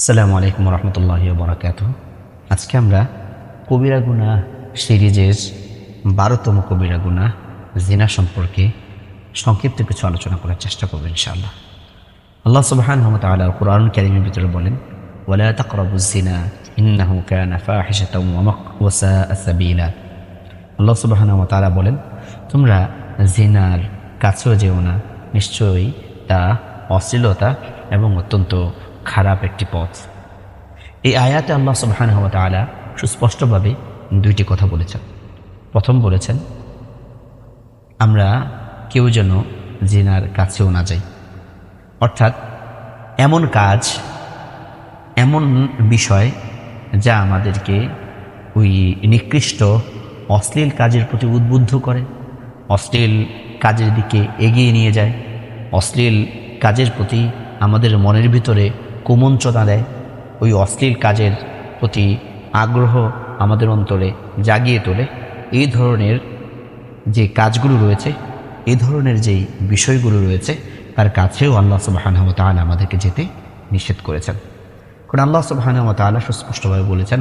আসসালামু আলাইকুম রহমতুল্লাহ বরাকাত আজকে আমরা কবিরা গুনা সিরিজের বারোতম কবিরা গুনা জিনা সম্পর্কে সংক্ষিপ্ত কিছু আলোচনা করার চেষ্টা করব ইনশাআল্লাহ। আল্লাহ সুবহান রহমত আল্লাহ কোরআন ক্যারিমের ভিতরে বলেন, ওয়ালা তাকরাবু জিনা, ইন্নাহু কানা ফাহিশাতাও ওয়া মাকওয়াসা সাবিলা। আল্লাহ সুবহান তাআলা বলেন, তোমরা জিনার কাছেও যেও না। নিশ্চয়ই তা অশ্লীলতা এবং অত্যন্ত খারাপ একটি পথ। এই আয়াতে আল্লাহ সুবহানাহু ওয়া তাআলা সুস্পষ্টভাবে দুইটি কথা বলেছেন। প্রথম বলেছেন, আমরা কেউ যেন জিনার কাছেও না যাই। অর্থাৎ এমন কাজ, এমন বিষয় যা আমাদেরকে ওই নিকৃষ্ট, অশ্লীল কাজের প্রতি উদ্বুদ্ধ করে, অশ্লীল কাজের দিকে এগিয়ে নিয়ে যায়, অশ্লীল কাজের প্রতি আমাদের মনের ভিতরে কুমঞ্চনা দেয়। ওই অশ্লীল কাজের প্রতি আগ্রহ আমাদের অন্তরে জাগিয়ে তোলে। এই ধরনের যে কাজগুলো রয়েছে এই ধরনের যেই বিষয়গুলো রয়েছে, তার কাছেও আল্লাহ সুবাহানহম তাআলা আমাদেরকে যেতে নিষেধ করেছেন। কারণ আল্লাহ সুবাহানহম তাআলা সুস্পষ্টভাবে বলেছেন,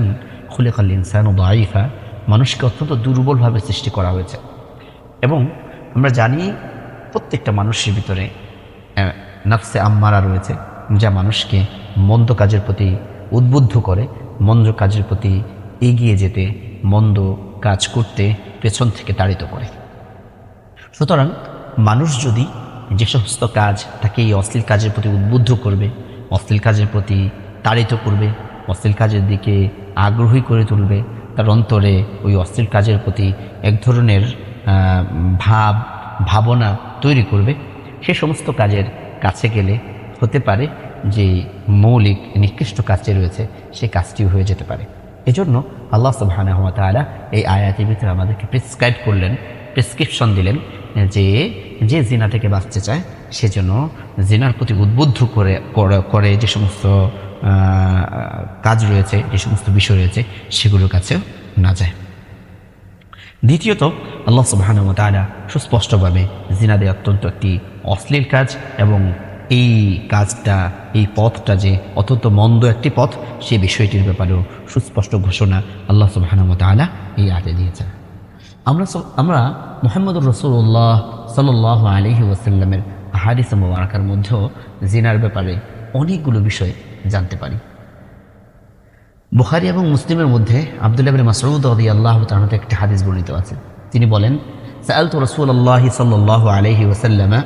খুলেকাল ইনসান ও দাইফা মানুষকে অত্যন্ত দুর্বলভাবে সৃষ্টি করা হয়েছে। এবং আমরা জানি প্রত্যেকটা মানুষের ভিতরে নাফসে আম্মারা রয়েছে, যা মানুষকে মন্দ কাজের প্রতি উদ্বুদ্ধ করে, মন্দ কাজের প্রতি এগিয়ে যেতে, মন্দ কাজ করতে পেছন থেকে তাড়িত করে। সুতরাং মানুষ যদি যে সমস্ত কাজ তাকে এই অশ্লীল কাজের প্রতি উদ্বুদ্ধ করবে, অশ্লীল কাজের প্রতি তাড়িত করবে, অশ্লীল কাজের দিকে আগ্রহী করে তুলবে, তার অন্তরে ওই অশ্লীল কাজের প্রতি এক ধরনের ভাব, ভাবনা তৈরি করবে, সে সমস্ত কাজের কাছে গেলে হতে পারে যে মৌলিক নিকৃষ্ট কাজটি রয়েছে সেই কাজটিও হয়ে যেতে পারে। এজন্য আল্লাহ সুবহানাহু ওয়া তাআলা এই আয়াতের ভিতরে আমাদেরকে প্রেসক্রাইব করলেন, প্রেসক্রিপশন দিলেন যে যে জিনা থেকে বাঁচতে চায়, সে যেন জিনার প্রতি উদ্বুদ্ধ করে, করে- যে সমস্ত কাজ রয়েছে, যে সমস্ত বিষয় রয়েছে, সেগুলোর কাছেও না যায়। দ্বিতীয়ত, আল্লাহ সুবহান তাআলা সুস্পষ্টভাবে জিনাদে অত্যন্ত একটি অশ্লীল কাজ এবং এই কাজটা, এই পথটা যে অত্যন্ত মন্দ একটি পথ সেই বিষয়টির ব্যাপারেও সুস্পষ্ট ঘোষণা আল্লাহ সুবহান তাআলা এই আয়াতে দিয়েছেন। আমরা আমরা মোহাম্মদুর রসুল্লাহ সাল্লাহ আলহি ওয়াসাল্লামের হাদিস মোবারকার মধ্যেও জিনার ব্যাপারে অনেকগুলো বিষয় জানতে পারি। বুখারি এবং মুসলিমের মধ্যে আবদুল্লাহ বিন মাসউদ রদি আল্লাহ তাহতে একটি হাদিস বর্ণিত আছে। তিনি বলেন সাআল তো রসুল আল্লাহ সাল্লাহ আলহি ওসাল্লামা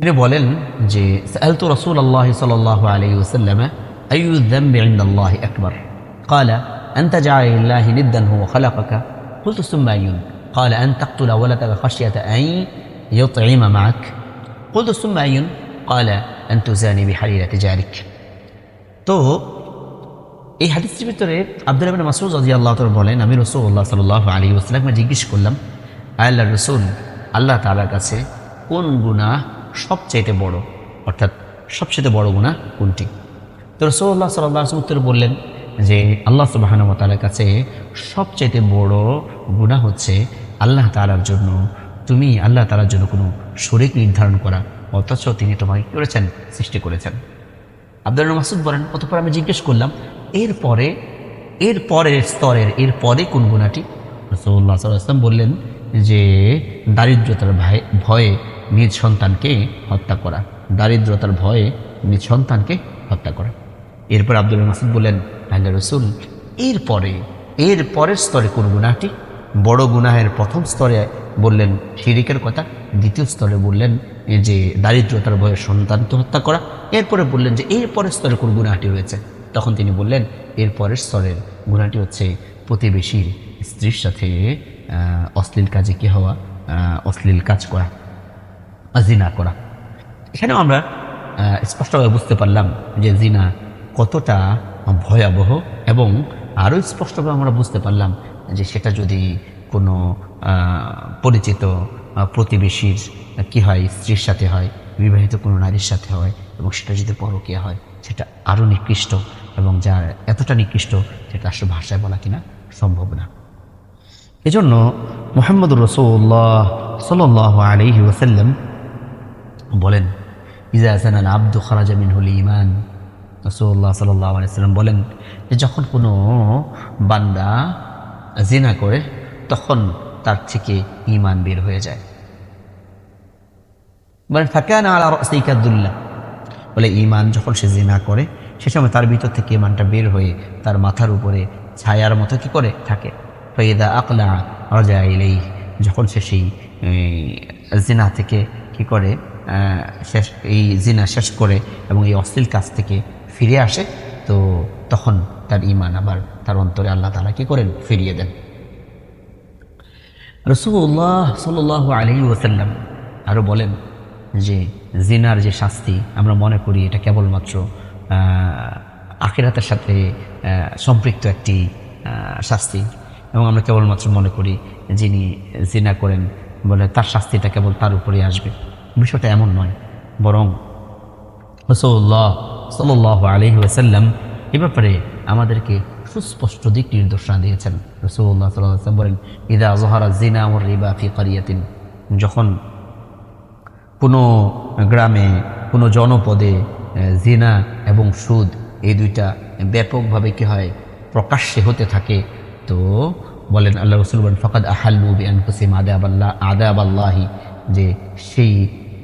তিনি বলেন যে সাআল তো রসুল আল্লাহ সাল্লাহ আলহি ওসাল্লামা أي الذنب عند الله أكبر قال أن تجعل لله ندا هو خلقك قلت ثم أي قال أن تقتل ولدك خشية أن يطعم معك قلت ثم أي قال أن تزاني بحليلة جارك তো এই হাদিসটির ভিতরে আব্দুল আবিন মাসুদ রাজি আল্লাহ তাআলা বলেন আমি রসুল্লাহ সাল্লাহ আলী ওসলামকে জিজ্ঞেস করলাম আল্লাহ রসুল আল্লাহ তালার কাছে কোন গুণা সবচাইতে বড়, অর্থাৎ সবচেয়ে বড় গুণা কোনটি? তো রসুল্লাহ সাল্লাহ উত্তরে বললেন যে, আল্লাহ সুবাহানুমতালার কাছে সবচাইতে বড় গুণা হচ্ছে আল্লাহ তালার জন্য। তুমি আল্লাহ তালার জন্য কোনো শরিক নির্ধারণ করা, অথচ তিনি তোমাকে করেছেন? সৃষ্টি করেছেন। আব্দুল মাসুদ বলেন, অতপর আমি জিজ্ঞেস করলাম, এরপরে এর পরের স্তরের এর পরে কোন গুণাটি? রসুল্লাহ সাল্লাম বললেন যে, দারিদ্রতার ভয়ে নিজ সন্তানকে হত্যা করা। দারিদ্রতার ভয়ে নিজ সন্তানকে হত্যা করা। এরপর আব্দুল মাসুদ বললেন, আল্লাহ রসুল, এরপরে এর পরের স্তরে কোন গুণাটি বড় গুনাহের প্রথম স্তরে বললেন, শিরিকের কথা। দ্বিতীয় স্তরে বললেন যে দারিদ্রতার ভয়ে সন্তানকে হত্যা করা। এরপরে বললেন যে এর পরের স্তরে কোন গুণাটি রয়েছে? তখন তিনি বললেন এর পরের স্তরের গুণাটি হচ্ছে প্রতিবেশীর স্ত্রীর সাথে অশ্লীল কাজে কি হওয়া অশ্লীল কাজ করা। জিনা করা। এখানেও আমরা স্পষ্টভাবে বুঝতে পারলাম যে জিনা কতটা ভয়াবহ এবং আরও স্পষ্টভাবে আমরা বুঝতে পারলাম যে সেটা যদি কোনো পরিচিত প্রতিবেশীর কি হয়, স্ত্রীর সাথে হয়, বিবাহিত কোনো নারীর সাথে হয় এবং সেটা যদি পরকীয়া হয়, সেটা আরও নিকৃষ্ট এবং যা এতটা নিকৃষ্ট সেটা আসলে ভাষায় বলা কিনা সম্ভব না। এজন্য মোহাম্মদ রসুল্লাহ সাল আলহি ওসাল্লাম বলেন, ইজা জানান আব্দু খারাজা মিনহুল ইমান রসুল্লাহ সাল্লাহ বলেন, যে যখন কোনো বান্দা জিনা করে, তখন তার থেকে ইমান বের হয়ে যায়। বলেন, ফাঁকান আলা রসিকাদুল্লাহ বলে ইমান যখন সে জিনা করে, সে সময় তার ভিতর থেকে ইমানটা বের হয়ে তার মাথার উপরে ছায়ার মতো কি করে থাকে? ফেদা আকলা রাজা এলেই যখন সে সেই জিনা থেকে কি করে শেষ, এই জিনা শেষ করে এবং এই অশ্লীল কাজ থেকে ফিরে আসে, তো তখন তার ইমান আবার তার অন্তরে আল্লাহ তালা কি করেন? ফিরিয়ে দেন। রসুল্লাহ সাল আলী ওসাল্লাম আরও বলেন যে, জিনার যে শাস্তি, আমরা মনে করি এটা কেবলমাত্র আখিরাতের সাথে সম্পৃক্ত একটি শাস্তি। এবং আমরা কেবলমাত্র মনে করি যিনি জিনা করেন, বলে তার শাস্তিটা কেবল তার উপরেই আসবে। বিষয়টা এমন নয়, বরং রসৌল্লাহ সাল আলহি এ ব্যাপারে আমাদেরকে সুস্পষ্ট দিক নির্দেশনা দিয়েছেন। রসৌল্লাহ সাল্লাম বলেন, ইদা জহারা জিনা ওর রিবা ফি কারিয়াতিন যখন কোনো গ্রামে, কোনো জনপদে জিনা এবং সুদ এই দুইটা ব্যাপকভাবে কী হয়, প্রকাশ্যে হতে থাকে, তো বলেন আল্লাহ রসুল বলেন, ফকাদ আহাল্লু বিআন কুসিম আদাব আল্লাহ আদাব আল্লাহি যে সেই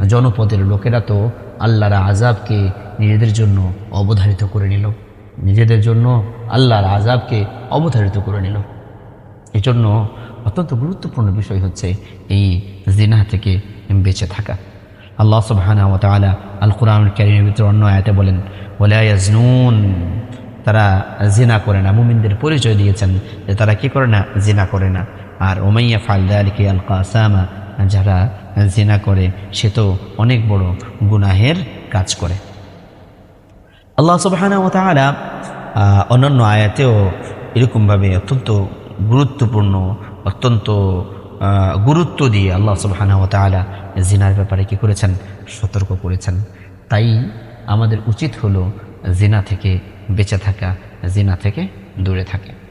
জনপদের লোকেরা তো আল্লাহর আজাবকে নিজেদের জন্য অবধারিত করে নিল। নিজেদের জন্য আল্লাহর আজাবকে অবধারিত করে নিল। এজন্য জন্য অত্যন্ত গুরুত্বপূর্ণ বিষয় হচ্ছে এই জিনা থেকে বেঁচে থাকা। আল্লাহ সুবহানা তাআলা আল কোরআন ক্যারিমের ভিতরে অন্য আয়াতে বলেন ওলা ইয়াজনুন তারা জিনা করে না। মুমিনদের পরিচয় দিয়েছেন যে তারা কি করে না? জিনা করে না। আর ওমাইয়া ফালদা আলিকে আল কাসামা যারা জিনা করে, সে তো অনেক বড় গুনাহের কাজ করে। আল্লাহ সুবহানা অন্যান্য আয়াতেও এরকমভাবে অত্যন্ত গুরুত্বপূর্ণ, অত্যন্ত গুরুত্ব দিয়ে আল্লাহ সুবহানা তাআলা জিনার ব্যাপারে কি করেছেন? সতর্ক করেছেন। তাই আমাদের উচিত হলো জিনা থেকে বেঁচে থাকা, জিনা থেকে দূরে থাকে।